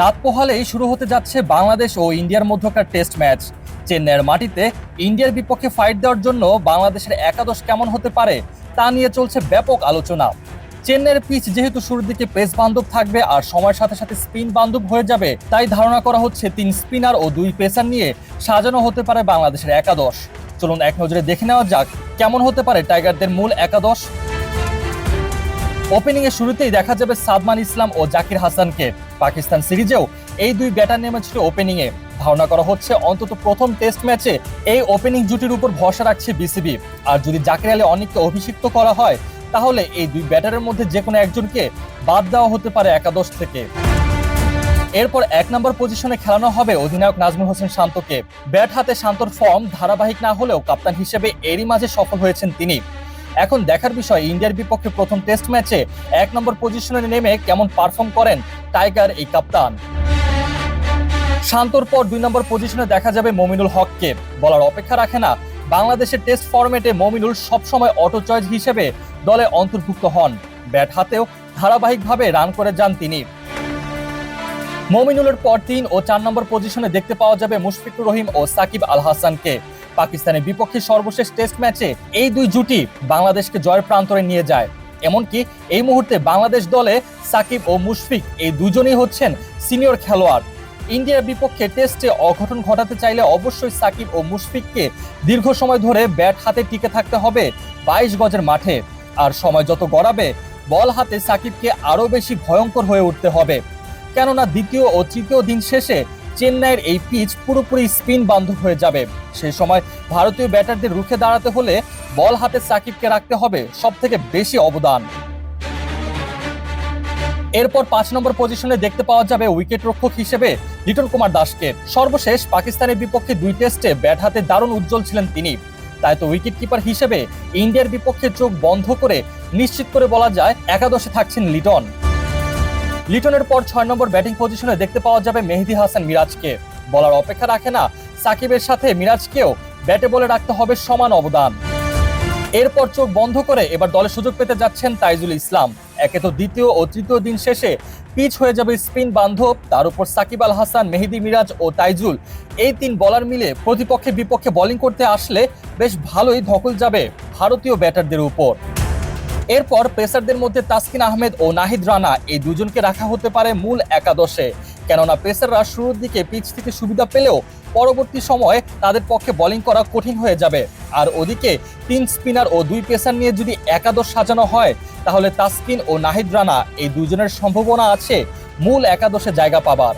রাত পোহালেই শুরু হতে যাচ্ছে বাংলাদেশ ও ইন্ডিয়ার মধ্যকার টেস্ট ম্যাচ। চেন্নাইয়ের মাটিতে ইন্ডিয়ার বিপক্ষে ফাইট দেওয়ার জন্য বাংলাদেশের একাদশ কেমন হতে পারে তা নিয়ে চলছে ব্যাপক আলোচনা। চেন্নাইয়ের পিচ যেহেতু শুরুর দিকে পেস বান্ধব থাকবে আর সময়ের সাথে সাথে স্পিন বান্ধব হয়ে যাবে, তাই ধারণা করা হচ্ছে তিন স্পিনার ও দুই পেসার নিয়ে সাজানো হতে পারে বাংলাদেশের একাদশ। চলুন এক নজরে দেখে নেওয়া যাক কেমন হতে পারে টাইগারদের মূল একাদশ। ওপেনিং এর শুরুতেই দেখা যাবে সাদমান ইসলাম ও জাকির হাসানকে। পাকিস্তান সিরিজেও এই দুই ব্যাটার নেমেছিল ওপেনিং এ। ধারণা করা হচ্ছে অন্তত প্রথম টেস্ট ম্যাচে এই ওপেনিং জুটির উপর ভরসা রাখছে বিসিবি আর যদি জাকির আলী অনেককে অভিষিক্ত করা হয়, তাহলে এই দুই ব্যাটারের মধ্যে যে কোনো একজনকে বাদ দেওয়া হতে পারে একাদশ থেকে। এরপর এক নম্বর পজিশনে খেলানো হবে অধিনায়ক নাজমুল হোসেন শান্তকে। ব্যাট হাতে শান্তর ফর্ম ধারাবাহিক না হলেও কাপ্তান হিসেবে এরই মাঝে সফল হয়েছেন তিনি। এখন দেখার বিষয়, ইন্ডিয়ার বিপক্ষে প্রথম টেস্ট ম্যাচে এক নম্বর পজিশনে নেমে কেমন পারফর্ম করেন টাইগার এই কাপ্তান? শান্তর পর দুই নম্বর পজিশনে দেখা যাবে মমিনুল হককে। বলার অপেক্ষা রাখে না, বাংলাদেশের টেস্ট ফরম্যাটে মমিনুল সবসময় অটো চয়েস হিসেবে দলে অন্তর্ভুক্ত হন। ব্যাট হাতেও ধারাবাহিকভাবে রান করে যান তিনি। মমিনুলের পর তিন ও চার নম্বর পজিশনে দেখতে পাওয়া যাবে মুশফিকুর রহিম ও সাকিব আল হাসানকে। পাকিস্তানের বিপক্ষে সর্বশেষ টেস্ট ম্যাচে এই দুই জুটি বাংলাদেশকে জয়ের প্রান্তরে নিয়ে যায়। এমনকি এই মুহূর্তে বাংলাদেশ দলে সাকিব ও মুশফিক এই দুজনেই হচ্ছেন সিনিয়র খেলোয়াড়। ইন্ডিয়ার বিপক্ষে টেস্টে অঘটন ঘটাতে চাইলে অবশ্যই সাকিব ও মুশফিককে দীর্ঘ সময় ধরে ব্যাট হাতে টিকে থাকতে হবে বাইশ গজের মাঠে। আর সময় যত গড়াবে, বল হাতে সাকিবকে আরও বেশি ভয়ঙ্কর হয়ে উঠতে হবে। কেননা দ্বিতীয় ও তৃতীয় দিন শেষে চেন্নাইয়ের এই পিচ পুরোপুরি স্পিন বান্ধব হয়ে যাবে। সেই সময় ভারতীয় ব্যাটারদের রুখে দাঁড়াতে হলে বল হাতে সাকিবকে রাখতে হবে সব থেকে বেশি অবদান। এরপর পাঁচ নম্বর পজিশনে দেখতে পাওয়া যাবে উইকেট রক্ষক হিসেবে লিটন কুমার দাসকে। সর্বশেষ পাকিস্তানের বিপক্ষে দুই টেস্টে ব্যাট হাতে দারুণ উজ্জ্বল ছিলেন তিনি। তাই তো উইকেট কিপার হিসেবে ইন্ডিয়ার বিপক্ষে চোখ বন্ধ করে নিশ্চিত করে বলা যায় একাদশে থাকছেন লিটন। লিটনের পর ছয় নম্বর ব্যাটিং পজিশনে দেখতে পাওয়া যাবে মেহেদি হাসান মিরাজকে। বলার অপেক্ষা রাখে না সাকিবের সাথে মিরাজকেও ব্যাটে বলে রাখতে হবে সমান অবদান। এরপর চোখ বন্ধ করে এবার দলে সুযোগ পেতে যাচ্ছেন তাইজুল ইসলাম। একে তো দ্বিতীয় ও তৃতীয় দিন শেষে পিচ হয়ে যাবে স্পিন বান্ধব। তার উপর সাকিব আল হাসান, মেহেদি মিরাজ ও তাইজুল এই তিন বলার মিলে প্রতিপক্ষের বিপক্ষে বোলিং করতে আসলে বেশ ভালোই ধকল যাবে ভারতীয় ব্যাটারদের উপর। এরপর পেসারদের মধ্যে তাসকিন আহমেদ ও নাহিদ রানা এই দুজনকে রাখা হতে পারে মূল একাদশে। কেননা পেসাররা শুরুর দিকে পিচ থেকে সুবিধা পেলেও পরবর্তী সময়ে তাদের পক্ষে বোলিং করা কঠিন হয়ে যাবে। আর ওদিকে তিন স্পিনার ও দুই পেসার নিয়ে যদি একাদশ সাজানো হয়, তাহলে তাসকিন ও নাহিদ রানা এই দুজনের সম্ভাবনা আছে মূল একাদশে জায়গা পাবার।